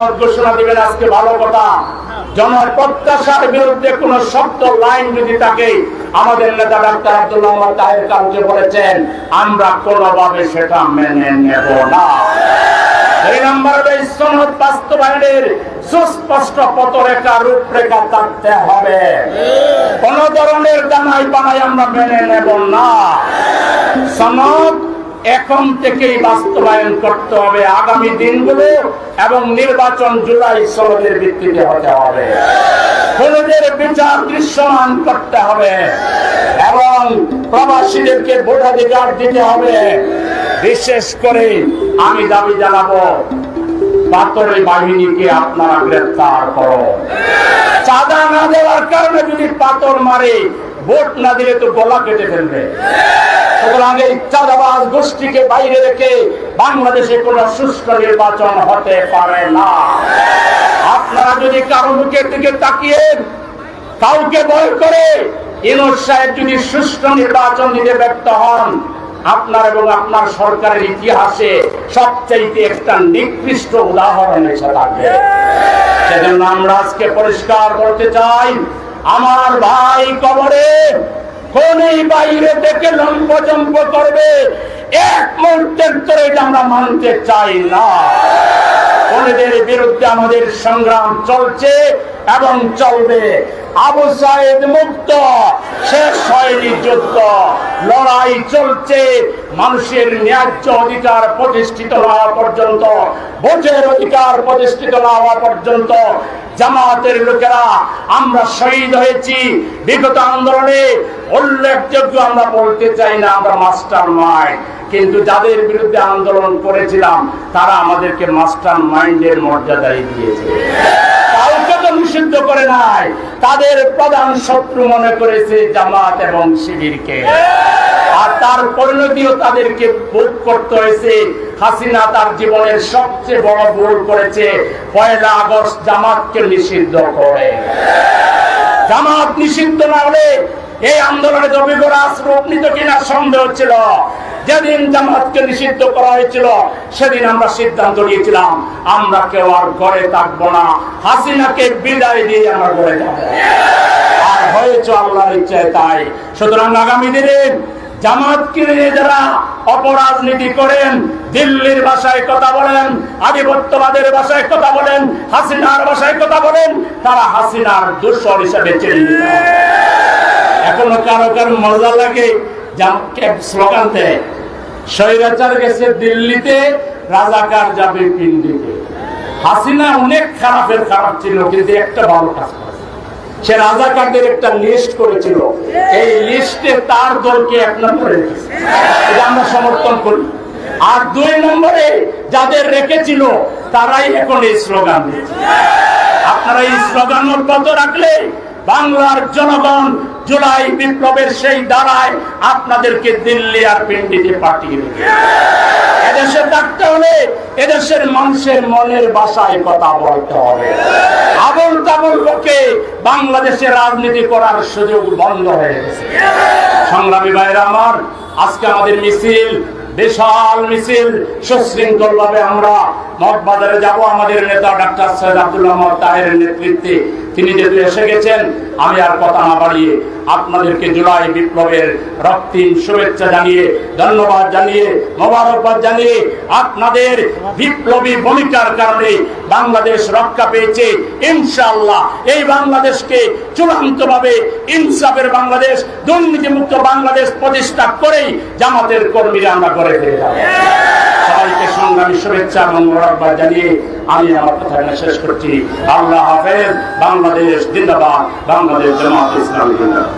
ঘোষণা দিবেন আজকে ভালো কথা। জনের প্রত্যাশার বিরুদ্ধে কোন শব্দ লাইন যদি থাকে, আমাদের নেতা ডাক্তার আব্দুল্লাহ তাহের কালকে বলেছেন, আমরা কোনোভাবে সেটা মেনে নেব না। দুই নম্বর এই সনদ বাস্তবায়নের সুস্পষ্ট পথরেখা রূপরেখা থাকতে হবে। কোন ধরনের দানাই বানাই আমরা মেনে নেব না। সনদ এখন থেকেই বাস্তবায়ন করতে হবে আগামী দিনগুলো এবং নির্বাচন জুলাই সনদের ভিত্তিতে হতে হবে। খুনিদের বিচার দৃশ্যমান করতে হবে এবং প্রবাসীদেরকে ভোটাধিকার দিতে হবে। বিশেষ করে আমি দাবি জানাব, পাথরের বাহিনীকে আপনারা গ্রেফতার করো। চাঁদা না দেওয়ার কারণে যদি পাথর মারে, ভোট না দিলে তো গলা কেটে ফেলবে। সুতরাং এই চাঁদাবাজ গোষ্ঠীকে বাইরে রেখে বাংলাদেশে কোনো সুষ্ঠু নির্বাচন হতে পারে না। আপনারা যদি কারও মুখের দিকে তাকিয়ে কাউকে ভয় করে ইনুর সাহেব যদি নির্বাচন দিতে ব্যর্থ হন, আপনার এবং আপনার সরকারের ইতিহাসে সবচাইতে একটা নিকৃষ্ট উদাহরণ এসে থাকবে। সেজন্য আমরা আজকে পরিষ্কার করতে চাই, আমার ভাই কবরে কোনই বাইরে থেকে লম্পজম্প করবে। এক মুহূর্তের তোরে এটা আমরা মানতে চাই না। কোনদের বিরুদ্ধে আমাদের সংগ্রাম চলছে এবং চলবে। আবু সাইদ মুক্ত, শেষ হয়নি যুদ্ধ। লড়াই চলছে। মানুষের ন্যায্য অধিকার প্রতিষ্ঠিত হওয়া পর্যন্ত ভোটের অধিকার প্রতিষ্ঠিত না হওয়া পর্যন্ত জামাতের লোকেরা, আমরা শহীদ হয়েছি। বিগত আন্দোলনে উল্লেখযোগ্য আমরা বলতে চাই না, আমরা মাস্টার মাইন্ড কিন্তু যাদের বিরুদ্ধে আন্দোলন করেছিলাম, তারা আমাদেরকে মাস্টার মাইন্ডের মর্যাদাই দিয়েছে। নিষিদ্ধ করে নাই। তাদের প্রধান শত্রু মনে করেছে জামাত এবং শিবিরকে। আর তার পরিণতিও তাদেরকে ভোগ করতে হয়েছে। হাসিনা তার জীবনের সবচেয়ে বড় ভুল করেছে। পয়লা আগস্ট জামাতকে নিষিদ্ধ করে। জামাত নিষিদ্ধ না হলে এই আন্দোলনে জমিগরাজ রূপ নিত কিনা সন্দেহ ছিল, যেদিন জামাতকে নিষিদ্ধ করা হয়েছিল, সেদিন আমরা সিদ্ধান্ত নিয়েছিলাম, আমরা কেউ আর ঘরে থাকব না। হাসিনাকে বিদায় দিয়ে আমরা ঘরে আর হয়েছে আল্লাহর ইচ্ছায় তাই। সুতরাং আগামী দিনে জামাতকে নিয়ে যারা অপরাজনীতি করেন, দিল্লির ভাষায় কথা বলেন, আধিপত্যবাদের ভাষায় কথা বলেন, হাসিনার ভাষায় কথা বলেন, তারা হাসিনার দুঃসর হিসাবে চিহ্নিত। এখনও কারও কারও মজা লাগে স্লোগান দেয়, স্বৈরাচার গেছে দিল্লিতে, রাজাকার যাবে পিন্ডিতে হাসিনা অনেক খারাপের খারাপ ছিল, কিন্তু একটা ভালো কাজ সে রাজাকারদের একটা লিস্ট করেছিল। এই লিস্টে তার দলকে এক নম্বরে এটা আমরা সমর্থন করি। আর দুই নম্বরে যাদের রেখেছিল, তারাই এখন এই স্লোগান আপনারা এই স্লোগান অব্যাহত রাখলে বাংলার জনগণ জুলাই বিপ্লবের সেই দ্বারায় আপনাদেরকে দিল্লি আর পিন্ডিতে পাঠিয়ে এদেশে থাকতে হলে এদেশের মানুষের মনের বাসায় কথা বলতে হবে। আবল তাবল লোকে বাংলাদেশে রাজনীতি করার সুযোগ বন্ধ হয়ে গেছে। সংগ্রামী ভাইরা আমার, আজকে আমাদের মিছিল বিশাল মিছিল সুশৃঙ্খল ভাবে আমরা মঠ বাজারে যাব। আমাদের নেতা ডাক্তার সৈয়দ আব্দুল্লাহ তাহের নেতৃত্বে। তিনি যেহেতু এসে গেছেন। আমি আর কথা না বাড়িয়ে আপনাদেরকে জুলাই বিপ্লবের রক্তিম শুভেচ্ছা জানিয়ে, ধন্যবাদ জানিয়ে, মোবারকবাদ জানিয়ে আপনাদের বিপ্লবী ভূমিকার কারণে বাংলাদেশ রক্ষা পেয়েছে। ইনশাআল্লাহ এই বাংলাদেশকে চূড়ান্তভাবে ইনসাফের বাংলাদেশ, দুর্নীতিমুক্ত বাংলাদেশ প্রতিষ্ঠা করেই জামাতের কর্মীরা আমরা করে যাব। সবাইকে সংগ্রামী শুভেচ্ছা এবং মোবারকবাদ জানিয়ে আমি আমার কথা এখানে শেষ করছি। আল্লাহ হাফেজ, বাংলাদেশ জিন্দাবাদ, বাংলাদেশ জামাত ইসলামী জিন্দাবাদ।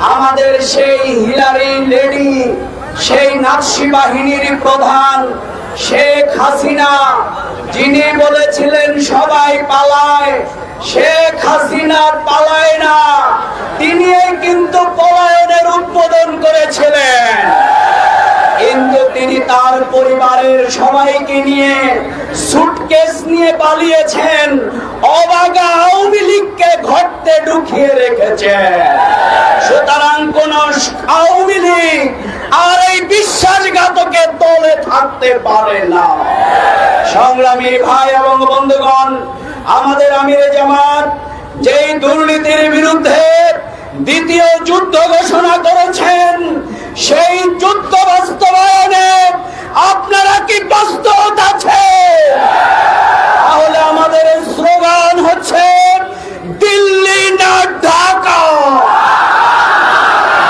আমাদের সেই হিলারি লেডি, সেই নাৎসি বাহিনীর প্রধান, শেখ হাসিনা, যিনি বলেছিলেন সবাই পালায়, শেখ হাসিনার পালায় না তিনি কিন্তু পলায়নের উদ্বোধন করেছিলেন। কিন্তু তিনি তার পরিবারের সবাইকে নিয়ে সুটকেস নিয়ে পালিয়েছেন। অবাগা আওয়ামী লীগকে ঘরতে ঢুকিয়ে রেখেছেন। সুতরাং কোন আওয়ামী লীগ আর এই বিশ্বাসঘাতকে তলে থাকতে পারে না। সংগ্রামী ভাই এবং বন্ধুগণ, আমাদের আমিরে জামাত যেই দুর্নীতির বিরুদ্ধে দ্বিতীয় যুদ্ধ ঘোষণা করেছেন সেই যুদ্ধ বাস্তবায়নে আপনারা কি প্রস্তুত আছে তাহলে আমাদের স্লোগান হচ্ছে দিল্লি না ঢাকা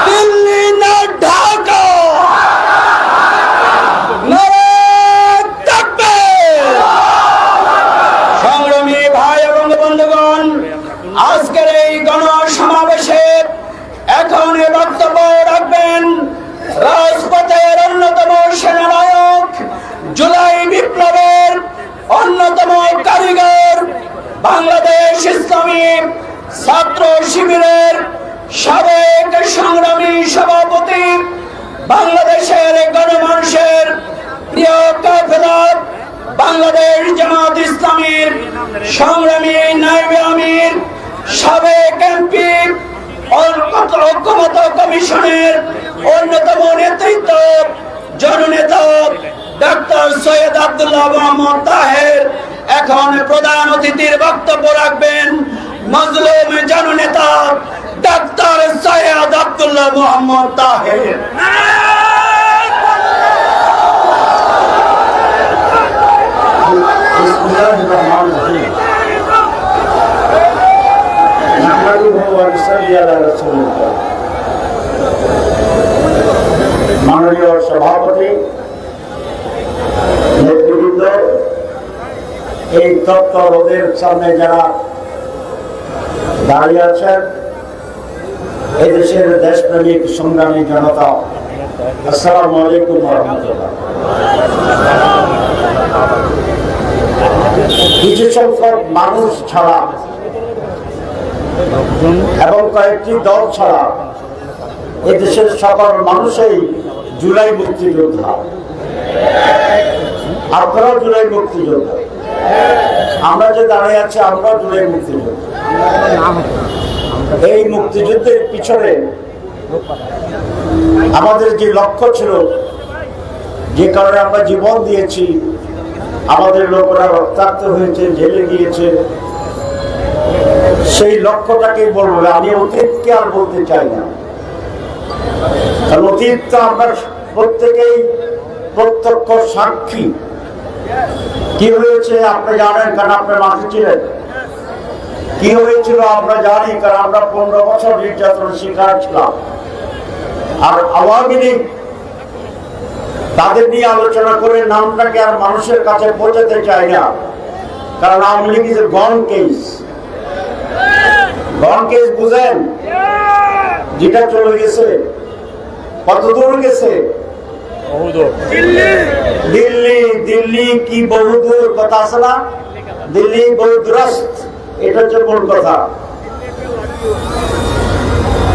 দিল্লি না ঢাকা নারায়ণ তাকবীর! সংগ্রামী ভাই এবং বন্ধুগণ আজকের এই গণসমাবেশে এখন এ বক্তব্য রাখবেন রাজপথের অন্যতম সেনানায়ক জুলাই বিপ্লবের অন্যতম কারিগর বাংলাদেশ ইসলামী ছাত্র শিবিরের সাবেক সংগ্রামী সভাপতি, বাংলাদেশের গণমানুষের প্রিয় বাংলাদেশ জামাত ইসলামীর সংগ্রামী নাইবে আমির, সাবেক এমপি ঐক্যমত কমিশনের অন্যতম নেতৃত্ব, জননেতা ডাক্তার সৈয়দ আব্দুল্লাহ মোহাম্মদ তাহের। এখন প্রধান অতিথির বক্তব্য রাখবেন মজলুম জননেতা ডাক্তার সৈয়দ আব্দুল্লাহ মোহাম্মদ তাহের। মাননীয় সভাপতি, নেতৃবৃন্দ, এই তত্ত্ব রোদের সামনে যারা দাঁড়িয়ে আছেন। এদেশের দেশপ্রেমিক সংগ্রামী জনতা, আসসালামু আলাইকুম কিছু সংখ্যক মানুষ ছাড়া এবং কয়েকটি দল ছাড়া এদেশের সকল মানুষই জুলাই মুক্তিযোদ্ধা। আপনারাও জুলাই মুক্তিযোদ্ধা। আমরা যে দাঁড়িয়ে আছি আমরা জুলাই মুক্তিযোদ্ধা। এই মুক্তিযুদ্ধের পিছনে আমাদের যে লক্ষ্য ছিল, যে কারণে আমরা জীবন দিয়েছি, আমাদের লোকরা রক্তাক্ত হয়েছে, জেলে গিয়েছে। সেই লক্ষ্যটাকে বলব আমি অতীতকে আর বলতে চাই না। কারণ অতীত তো আমরা প্রত্যেকেই প্রত্যক্ষ সাক্ষী। কি হয়েছে আপনি জানেন? কারণ আপনি মাঠে ছিলেন। কি হয়েছিল আমরা জানি, কারণ আমরা পনেরো বছর নির্যাতনের শিকার ছিলাম। আর আওয়ামী লীগ তাদের নিয়ে আলোচনা করে নামটাকে আর মানুষের কাছে পৌঁছাতে চাই না। কারণ Awami League is gone case gone case বুঝেন? যেটা চলে গেছে কত দূর গেছে? দিল্লি। দিল্লি কি বহুদূর কথা আছে না? দিল্লি এটা হচ্ছে মূল কথা।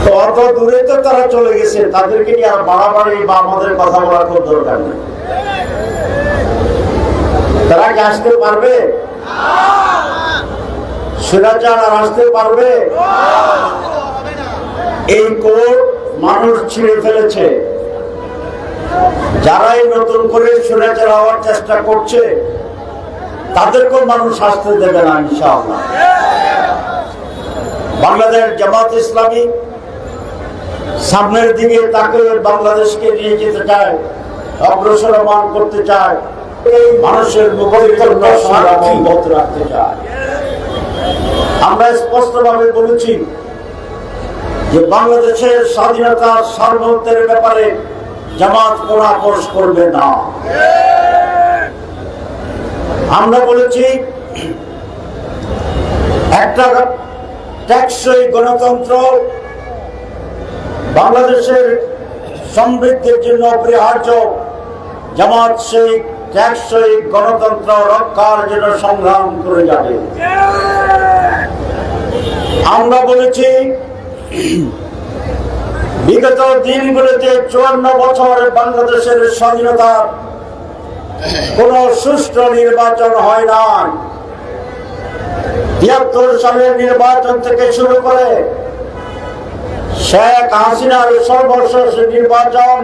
তো অত দূরে তো তারা চলে গেছে। তাদেরকে নিয়ে আর বাড়াবাড়ি বা আমাদের কথা বলার খুব দরকার নেই। তারা কি আসতে পারবে? সুরাচার আর আসতে পারবে? এই কোর্ট মানুষ ছিঁড়ে ফেলেছে। যারাই নতুন করে সুরাচার হওয়ার চেষ্টা করছে তাদেরকেও মানুষ আসতে দেবে না ইনশাআল্লাহ। বাংলাদেশ জামাত ইসলামী সামনের দিকে তাকে বাংলাদেশকে নিয়ে যেতে চায় অগ্রসরমান করতে চায় এই মানুষের রাখতে চায় আমরা স্পষ্টভাবে বলেছি যে বাংলাদেশের স্বাধীনতা সার্বভৌমত্বের ব্যাপারে জামাত আপোষ করবে না। আমরা বলেছি, একটা টেকসই গণতন্ত্র বাংলাদেশের সমৃদ্ধির জন্য অপরিহার্য। জামাত সেই টেকসই গণতন্ত্র রক্ষার জন্য সংগ্রাম করে যাবে। আমরা বলেছি বিগত দিনগুলোতে চুয়ান্ন বছর বাংলাদেশের স্বাধীনতার কোন সুষ্ঠু নির্বাচন হয় না তিয়াত্তর সালের নির্বাচন থেকে শুরু করে শেখ হাসিনার সর্বশেষ নির্বাচন।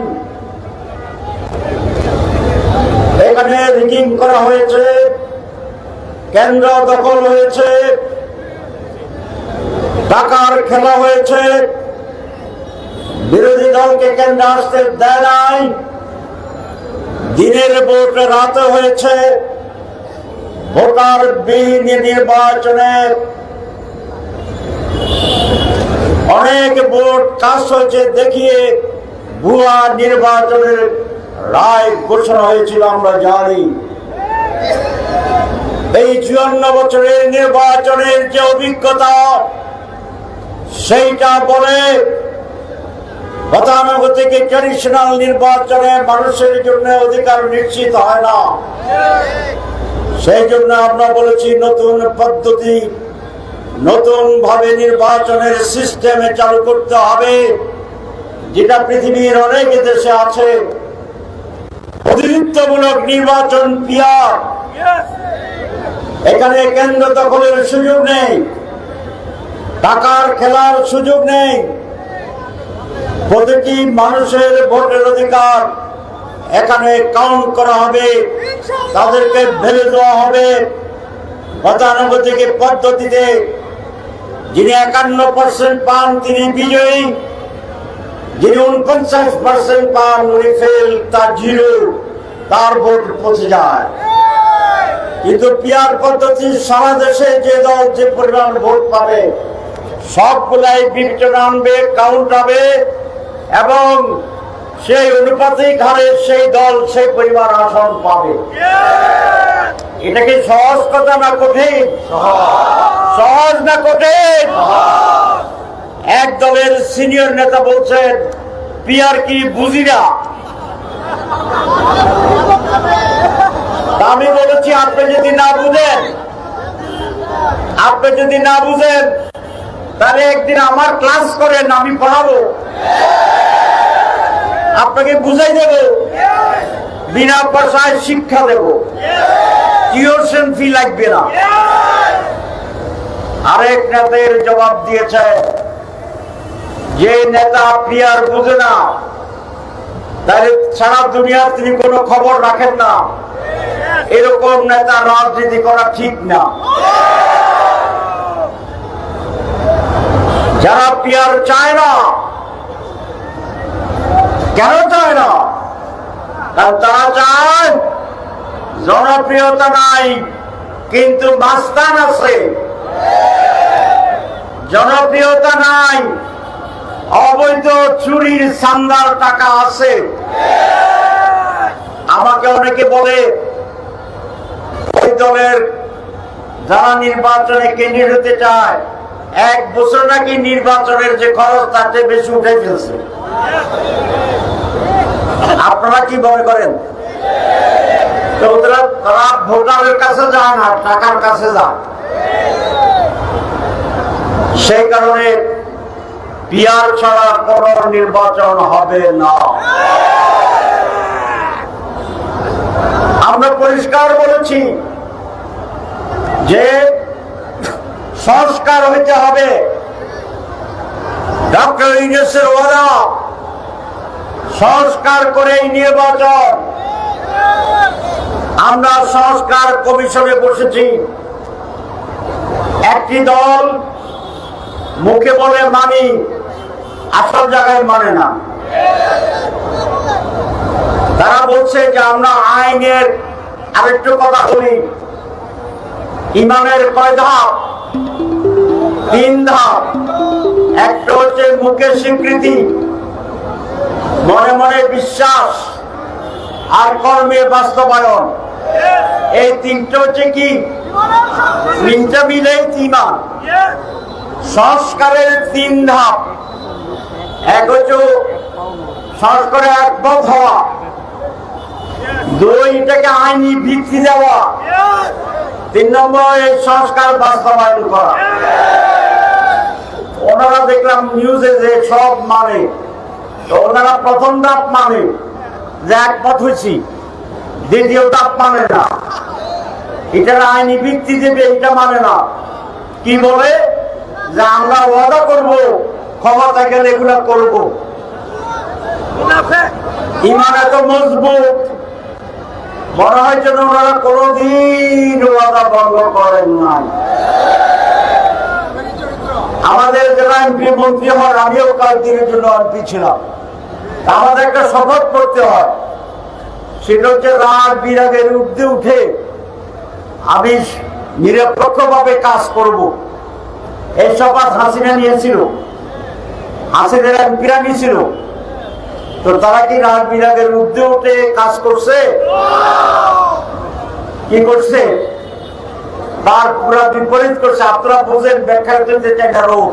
এখানে রিগিং করা হয়েছে, কেন্দ্র দখল হয়েছে টাকার খেলা হয়েছে। বিরোধী দলকে কেন্দ্রে আসতে দেয় নাই। দিনের ভোট রাতে হয়েছে। ভোটার বিহীন নির্বাচনে অনেক ভোট কাজ হয়েছে দেখিয়ে ভুয়া নির্বাচনের রায় ঘোষণা হয়েছিল, আমরা জানি। এই চুয়ান্ন বছরের নির্বাচনের যে অভিজ্ঞতা, সেইটা বলে গতানুগতিক ট্রেডিশনাল নির্বাচনে মানুষের জন্য অধিকার নিশ্চিত হয় না। সেই জন্য আমরা বলেছি নতুন পদ্ধতি নতুন ভাবে নির্বাচনের সিস্টেমে চালু করতে হবে, যেটা পৃথিবীর অনেক দেশে আছে। প্রতিনিধিত্বমূলক নির্বাচন পিয়ার এখানে কেন্দ্র দখলের সুযোগ নেই, টাকার খেলার সুযোগ নেই। প্রতিটি মানুষের ভোটের অধিকার এখানে কাউন্ট করা হবে, তাদেরকে ভেবে দেওয়া হবে। গতানুগতিক পদ্ধতিতে যিনি একান্ন পার্সেন্ট পান, তিনি বিজয়ী। যিনি উনপঞ্চাশ পার্সেন্ট পান, উনি ফেল তার জিরো। তার ভোট পৌঁছে যায়। কিন্তু পিয়ার পদ্ধতি সারা দেশে যে দল যে পরিমাণ ভোট পাবে, সবগুলাই বিবেচনা আনবে কাউন্ট হবে। এবং সেই অনুপাতিক হারে সেই দল, সেই পরিবার আসন পাবে। এটা কি সহজ কথা না কঠিন? সহজ না কঠিন? এক দলের সিনিয়র নেতা বলছেন, পিয়ার কি বুঝি না? আমি বলেছি, আপনি যদি না বুঝেন, আপনি যদি না বুঝেন তাহলে একদিন আমার ক্লাস করেন, আমি পড়াবো। আপনাকে বুঝাই দেব। বিনা পয়সায় শিক্ষা দেব। টিউশন ফি লাগবে না। আরেক নেতার জবাব দিয়েছে, যে নেতা পিয়ার বুঝে না, তাহলে সারা দুনিয়ার তিনি কোনো খবর রাখেন না। এরকম নেতা রাজনীতি করা ঠিক না। যারা পিয়ার চায় না, কেন চায় না? কারণ তারা চায় জনপ্রিয়তা নাই, কিন্তু মাস্তান আছে। জনপ্রিয়তা নাই, অবৈধ চুরির সান্দার টাকা আছে। আমাকে অনেকে বলে, ওই দলের যারা নির্বাচনে কেন্দ্রীয় হতে চায় এক বছর নাকি নির্বাচনের যে খরচ চেয়ে বেশি উঠে ফেলছে। আপনারা কি মনে করেন? তারা ভোটারের কাছে যায় না টাকার কাছে যায় সেই কারণে পিয়ার ছাড়া কোন নির্বাচন হবে না। আমরা পরিষ্কার বলেছি যে সংস্কার হইতে হবে। ডক্টর সংস্কার করেই নির্বাচন। আমরা সংস্কার কমিশনে বসেছি। একটি দল মুখে বলে মানি, আসল জায়গায় মানে না। তারা বলছে যে আমরা আইনের আরেকটু কথা বলি। ইমানের কয় ধাপ? তিন ধাপ। একটা হচ্ছে মুখের স্বীকৃতি, মনে মনে বিশ্বাস আর কর্মে বাস্তবায়ন। এই তিনটা হচ্ছে কি? তিনটা মিলে ইমান সংস্কারের তিন ধাপ। এক হচ্ছে সংস্কারে একমত হওয়া। দুইটাকে আইনি ভিত্তি দেওয়া। তিন নম্বর এই সংস্কার বাস্তবায়ন করা। ওনারা দেখলাম নিউজে যে সব মানে। ওনারা প্রথম ধাপ মানে যে একমত হয়েছি দ্বিতীয় ধাপ মানে না। এটার আইনি ভিত্তি দেবে এটা মানে না। কি বলে? যে আমরা ওয়াদা করব ক্ষমতা গেলে এগুলা করব। ইমান এত মজবুত মনে হয় যেন ওনারা কোনোদিন ওয়াদা ভঙ্গ করেন নাই। আমাদের যারা এমপি মন্ত্রী হন আমিও কাল দিনের জন্য এমপি ছিলাম। আমাদের একটা শপথ করতে হয়। সেটা হচ্ছে রাগ বিরাগের ঊর্ধ্বে উঠে আমি নিরপেক্ষভাবে কাজ করব। এই শপথ হাসিনা নিয়েছিল। হাসিনের এমপিরা নিয়েছিল। তো তারা কি রাগ বিরাগের ঊর্ধ্বে উঠে কাজ করছে? কি করছে? তার পুরা বিপরীত করছে। আপনারা বোঝেন ব্যাখ্যা করতে একটা রোগ।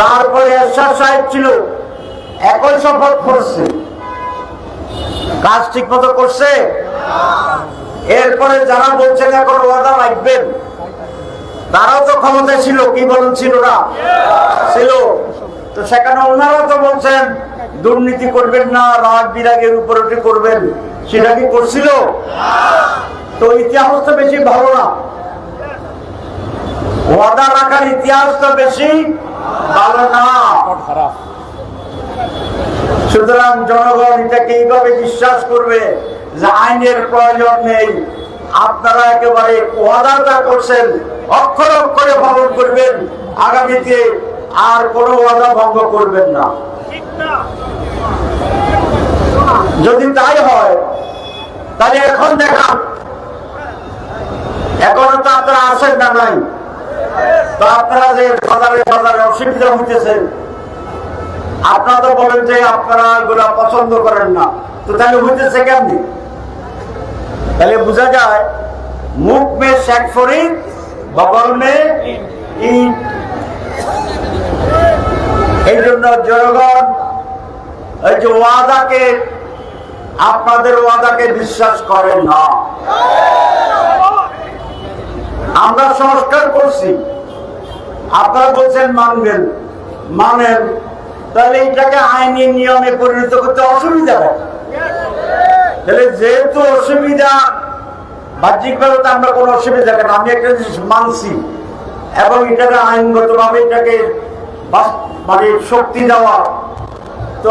তারপরে এরশাদ সাহেব ছিল একই শপথ করছে। কাজ ঠিক মতো করছে? এরপরে যারা বলছেন এখন ওয়াদা রাখবেন, তারাও তো ক্ষমতায় ছিল, কি বলেন ছিল না? ছিল। তো সেখানে ওনারা তো বলছেন, দুর্নীতি করবেন না, রাগ বিরাগের উপর করবেন। সেটা কি করছিল? তো ইতিহাস তো বেশি ভালো না। ওয়াদা রাখার ইতিহাস তো বেশি ভালো না। সুতরাং জনগণ এটাকে এইভাবে বিশ্বাস করবে যে আইনের প্রয়োজন নেই? আপনারা একেবারে ওয়াদাটা করছেন, অক্ষর অক্ষরে পালন করবেন। আগামীতে আর কোনো ওয়াদা ভঙ্গ করবেন না। যদি তাই হয়, তাহলে এখন দেখান। এখনও তো আপনারা আসেন না নাই? তো আপনারা যে বাজারে বাজারে অসুবিধা হইতেছেন আপনারা তো বলেন যে আপনারা এগুলা পছন্দ করেন না। তো তাহলে হইতেছে কেমনি? তাহলে বোঝা যায়, মুখ মে শেখ ফরিদ বগল মে এই জন্য জনগণ, এই যে ওয়াদাকে, আপনাদের ওয়াদাকে বিশ্বাস করেন না। আমরা সংস্কার করছি। আপনারা বলছেন মানবেন, মানেন। তাহলে এটাকে আইনি নিয়মে পরিণত করতে অসুবিধা হয়। তাহলে যেহেতু অসুবিধা, বাহ্যিকভাবে তো আমরা কোনো অসুবিধা কেন? আমি একটা জিনিস মানছি। এবং এটাকে আইনগতভাবে এটাকে মানে শক্তি দেওয়া। তো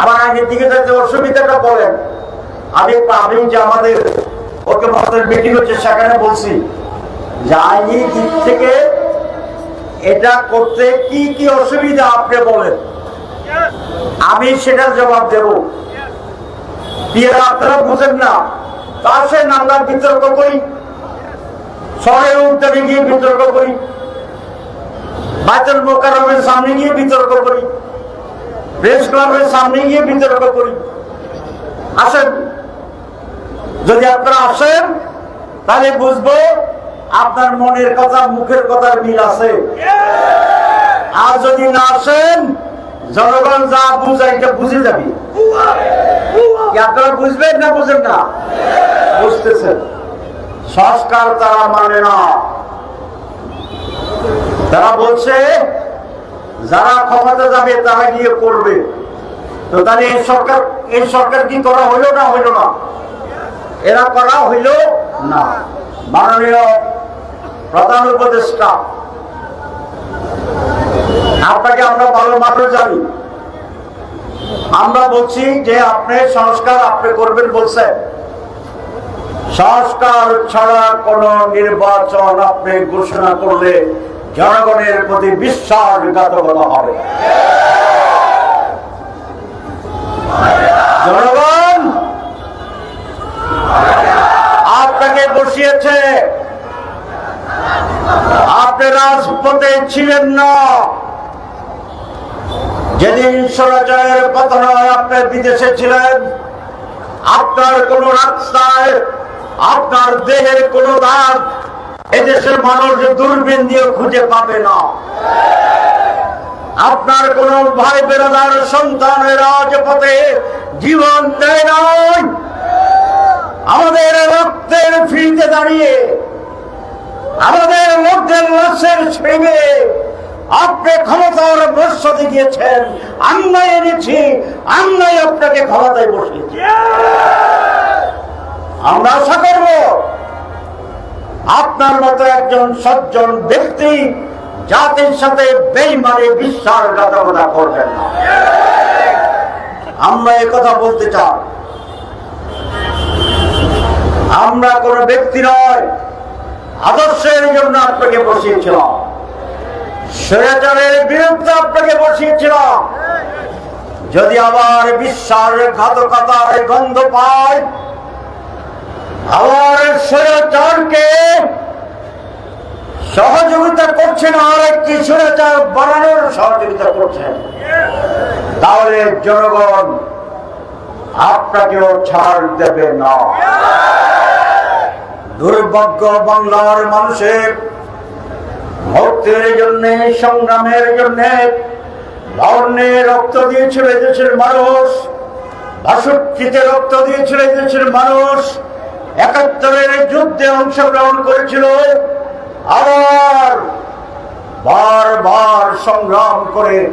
আবার আইনের দিকে যাতে অসুবিধাটা বলেন, আমি আমি যে আমাদের ওকে আমাদের মিটিং হচ্ছে সেখানে বলছি যে আইনি দিক থেকে এটা করতে কি কি অসুবিধা আপনি বলেন? আমি সেটার জবাব দেব। দিয়ে আপনারা বুঝেন না তার সে আমরা বিতর্ক করি শহরের উদ্যানে গিয়ে বিতর্ক করি। বাইতুল মোকারমের সামনে গিয়ে বিতর্ক করি। প্রেস ক্লাবের সামনে গিয়ে বিতর্ক করি। আসেন। যদি আপনারা আসেন, তাহলে বুঝব আপনার মনের কথা, মুখের কথার মিল আছে। আর যদি না আসেন, জনগণ যা বুঝাইটা বুঝে যাবি। আপনারা বুঝবেন না বুঝেন না? বুঝতেছেন। সংস্কার তারা মানে না। তারা বলছে, যারা ক্ষমতা যাবে তারা গিয়ে করবে। তো তাহলে এই সরকার এই সরকার কি করা হইল না হইল না? এরা করা হইল না। মাননীয় প্রধান উপদেষ্টা, আপনাকে আমরা ভালো মাত্র জানি। আমরা বলছি যে আপনি সংস্কার আপনি করবেন বলছেন। সংস্কার ছাড়া কোন নির্বাচন আপনি ঘোষণা করলে জনগণের প্রতি বিশ্বাসঘাতকতা হবে। জনগণ, আপনাকে বসিয়েছে। আপনি রাজপথে ছিলেন না। যেদিন স্বরাজয়ের পতন আপনি বিদেশে ছিলেন। আপনার কোন রাস্তায়, আপনার দেহের কোন দাগ এদেশের মানুষ দূরবীন দিয়ে খুঁজে পাবে না। আপনার কোন ভাই বেড়াদার সন্তানের রাজপথে জীবন দেয় নাই। আমাদের রক্তের ফিরিতে দাঁড়িয়ে, আমাদের মধ্যে লাশের ছেড়ে আপনি ক্ষমতার বর্ষতে গিয়েছেন আমরাই এনেছি, আমরাই আপনাকে ক্ষমতায় বসিয়েছি। আমরা আশা করব আপনার মতো একজন সজ্জন ব্যক্তি জাতির সাথে বেইমানে, বিশ্বাসঘাতকতা করবেন না। আমরা কথা বলতে চাই। আমরা কোন ব্যক্তি নয়, আদর্শের জন্য আপনাকে বসিয়েছিলাম। স্বৈরাচারের বিরুদ্ধে আপনাকে বসিয়েছিলাম। যদি আবার বিশ্বাসঘাতকতার গন্ধ পায় আবার সহযোগিতা করছেন তাহলে জনগণ আপনাকেও ছাড় দেবে না। দুর্ভাগ্য বাংলার মানুষের ভক্তের জন্য, সংগ্রামের জন্য রক্ত দিয়েছিল এদেশের মানুষ রক্ত দিয়েছিল এদেশের মানুষ একাত্তরের যুদ্ধে অংশগ্রহণ করেছিল আবার বারবার সংগ্রাম করে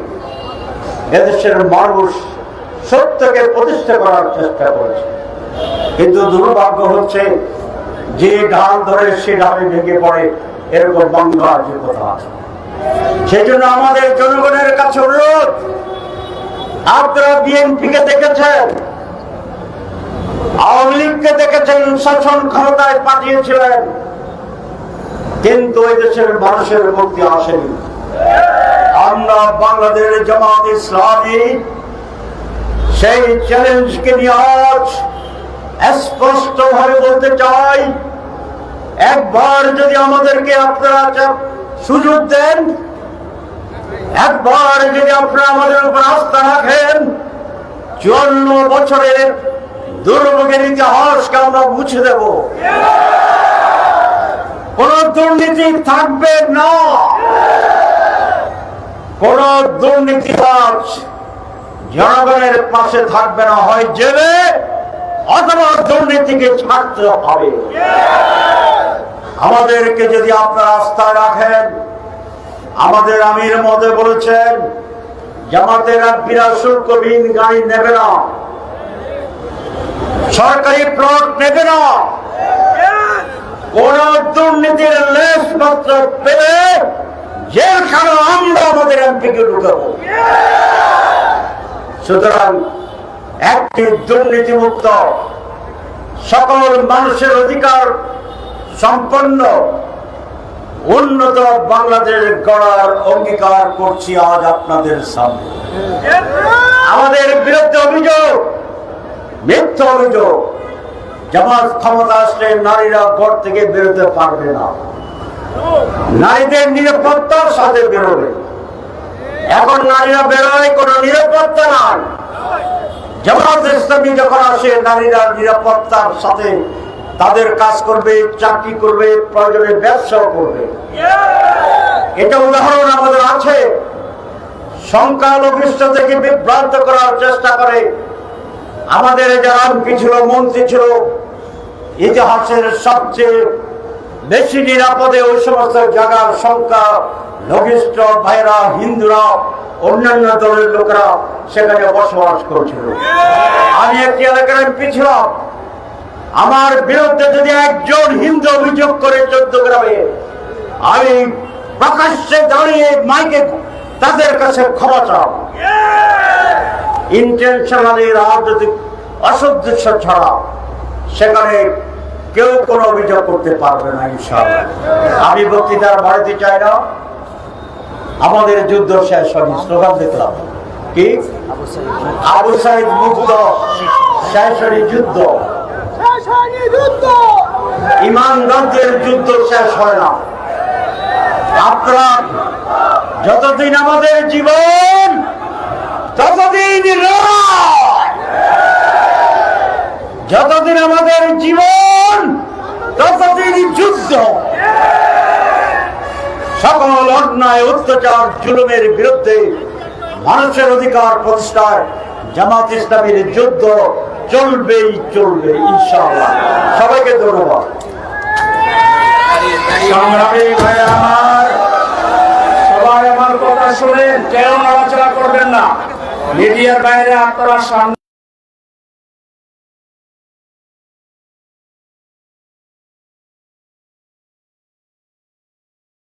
এদেশের মানুষ সত্যকে প্রতিষ্ঠা করার চেষ্টা করেছে। কিন্তু দুর্ভাগ্য হচ্ছে, যে ঢাল ধরে সে ঢালে ভেঙে পড়ে, এরকম বাংলার যে কথা আছে। সেই জন্য আমাদের জনগণের কাছে অনুরোধ, আপনারা বিএনপিকে দেখেছেন আওয়ামী লীগকে দেখেছেন শাসন ক্ষমতায় পাঠিয়েছিলেন, কিন্তু দেশের মানুষের মুক্তি আসেনি। আমরা জামাত ইসলামী, সেই চ্যালেঞ্জকে নিয়ে আজ স্পষ্ট ভাবে বলতে চাই, একবার যদি আমাদেরকে আপনারা সুযোগ দেন, একবার যদি আপনারা আমাদের উপর আস্থা রাখেন, চুয়ান্ন বছরের দুর্ভোগের ইতিহাসকে আমরা মুছে দেব? কোন দুর্নীতি থাকবে না। কোন দুর্নীতিবাজ জনগণের পাশে থাকবে না, হয় জেলে অথবা দুর্নীতিকে ছাড়তে হবে। আমাদেরকে যদি আপনারা আস্থায় রাখেন, আমাদের আমির মধ্যে বলেছেন, জামাতের আব্বিরা শুল্কবিহীন গাড়ি নেবে না। সরকারি প্লট নেবে না। কোন দুর্নীতির লেশ মাত্র পেলে জেলখানা আমরা আমাদের এমপিকে ঢুকাবো। সুতরাং একটি দুর্নীতিমুক্ত, সকল মানুষের অধিকার সম্পন্ন, উন্নত বাংলাদেশ গড়ার অঙ্গীকার করছি আজ আপনাদের সামনে। আমাদের বিরুদ্ধে অভিযোগ মিথ্যা অভিযোগ। জামাত ক্ষমতা আসলে নারীরা ঘর থেকে বেরোতে পারবে না। নারীদের নিরাপত্তার সাথে বেরোবে। এখন নারীরা বেরোয়, কোনো নিরাপত্তা নাই। জামাত ইসলামী যখন আসে, নারীরা নিরাপত্তার সাথে তাদের কাজ করবে, চাকরি করবে, প্রয়োজনে ব্যবসাও করবে। এটা উদাহরণ আমাদের আছে। সংখ্যালঘিষ্ঠ থেকে বিভ্রান্ত করার চেষ্টা করে আমাদের যারা এমপি ছিল, মন্ত্রী ছিল, ইতিহাসের সবচেয়ে বেশি নিরাপদে ওই সমস্ত জায়গার সংখ্যা লঘিষ্ঠ ভাইরা, হিন্দুরা, অন্যান্য দলের লোকেরা সেখানে বসবাস করছিল। আমি একটি এলাকার এমপি ছিলাম। আমার বিরুদ্ধে যদি একজন হিন্দু অভিযোগ করে চোদ্দ গ্রামে, আমি প্রকাশ্যে দাঁড়িয়ে মাইকে তাদের কাছে ক্ষমা চাও। ইন্টেনশনালি রাজনৈতিক অসদৃশ্য ছাড়া সেখানে কেউ কোনো অভিযোগ করতে পারবে না ইনশাআল্লাহ। আমি বক্তৃতার বাড়িতে চাই না। আমাদের যুদ্ধ শেষ হয়নি স্লোগান দেখলাম কি? আবু সাইদ মুক্ত শেষ হয়নি যুদ্ধ। ইমানদারদের যুদ্ধ শেষ হয় না। আপনারা যতদিন আমাদের জীবন, ততদিন যতদিন আমাদের জীবন, ততদিন যুদ্ধ। সকল অন্যায়, অত্যাচার, জুলুমের বিরুদ্ধে মানুষের অধিকার প্রতিষ্ঠায় জামাত ইসলামের যুদ্ধ চলবেই চলবে, ইনশাআল্লাহ। সবাইকে ধন্যবাদ। সংগ্রামী ভাই আমার, সবাই আমার কথা শুনেন, কেউ আলোচনা করবেন না। মিডিয়ার বাইরে আপনারা সামনে